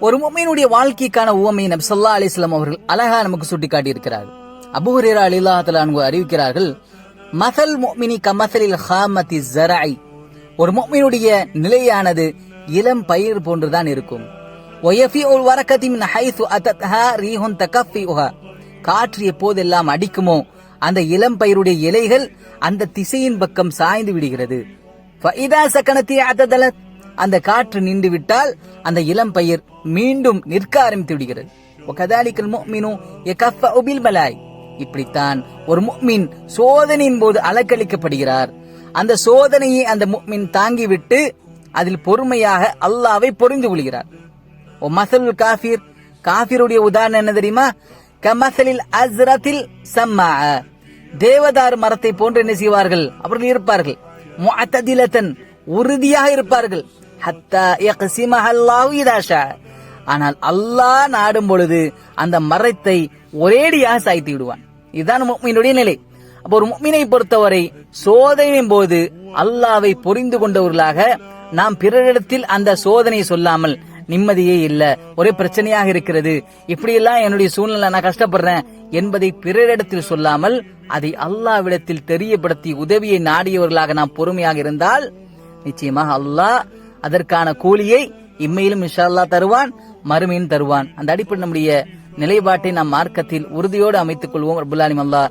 ஒரு மும்மினுடைய வாழ்க்கைக்கான உவமை நபி அலிஸ்லாம் அவர்கள் அழகா நமக்கு சுட்டி காட்டியிருக்கிறார்கள் அபுஹரேரா ஹுரைரா ரலியல்லாஹு அறிவிக்கிறார்கள் மசல் மொமினி கமசலில் ஹாமதி ஜராய் ஒரு முஃமினுடைய நிலையானது இளம் பயிர் போன்றுதான் இருக்கும். ஒயஃபி உல் வரக்கத்தி மின் ஹைசு அத்தத்ஹா ரீஹுன் தகஃபிஉஹா. காற்று எப்போதெல்லாம் அடிக்குமோ அந்த இளம் பயிருடைய இலைகள் அந்த திசையின் பக்கம் சாய்ந்து விடுகிறது. ஃபஇதா சக்கனத்தி அத்ததலத் அந்த காற்று நின்று விட்டால் அந்த இளம் பயிர் மீண்டும் நிற்க ஆரம்பித்து விடுகிறது. ஒகதாலிக்கல் முஃமினு யகஃபஉ பில் பலாய் இப்படித்தான் ஒரு முக்மின் சோதனையின் போது அலக்களிக்கப்படுகிறார் அந்த சோதனையை அந்த முக்மின் தாங்கிவிட்டு அதில் பொறுமையாக அல்லாவை பொறிந்து கொள்கிறார். ஓ மசலுல் காஃபிர் காஃபிருடைய உதாரணம் என்ன தெரியுமா? கமசலில் அஸ்ரத்தில் சம்மா. தேவதார் மரத்தை போன்று என்ன செய்வார்கள்? அவர்கள் இருப்பார்கள். முஅத்ததிலத்தன் உறுதியாக இருப்பார்கள். ஹத்தா யக்ஸிமஹ அல்லாஹு ஆனால் அல்லாஹ் நாடும் பொழுது அந்த மரத்தை ஒரேடியாக சாய்த்து விடுவான். இதுதான் முக்மீனுடைய நிலை. அப்போ ஒரு முக்மீனை பொறுத்தவரை சோதனையின் போது அல்லாவை புரிந்து கொண்டவர்களாக நாம் பிறரிடத்தில் அந்த சோதனையை சொல்லாமல் நிம்மதியே இல்ல ஒரே பிரச்சனையாக இருக்கிறது. இப்படியெல்லாம் என்னுடைய சூழ்நிலை நான் கஷ்டப்படுறேன் என்பதை பிறரிடத்தில் சொல்லாமல் அதை அல்லாவிடத்தில் தெரியப்படுத்தி உதவியை நாடியவர்களாக நாம் பொறுமையாக இருந்தால் நிச்சயமாக அல்லாஹ் அதற்கான கூலியை இம்மையிலும் இன்ஷா தருவான் மறுமையும் தருவான். அந்த அடிப்படை நம்முடைய நிலைப்பாட்டை நாம் மார்க்கத்தில் உறுதியோடு அமைத்துக் கொள்வோம். ரபுல்லாலிம் அல்லா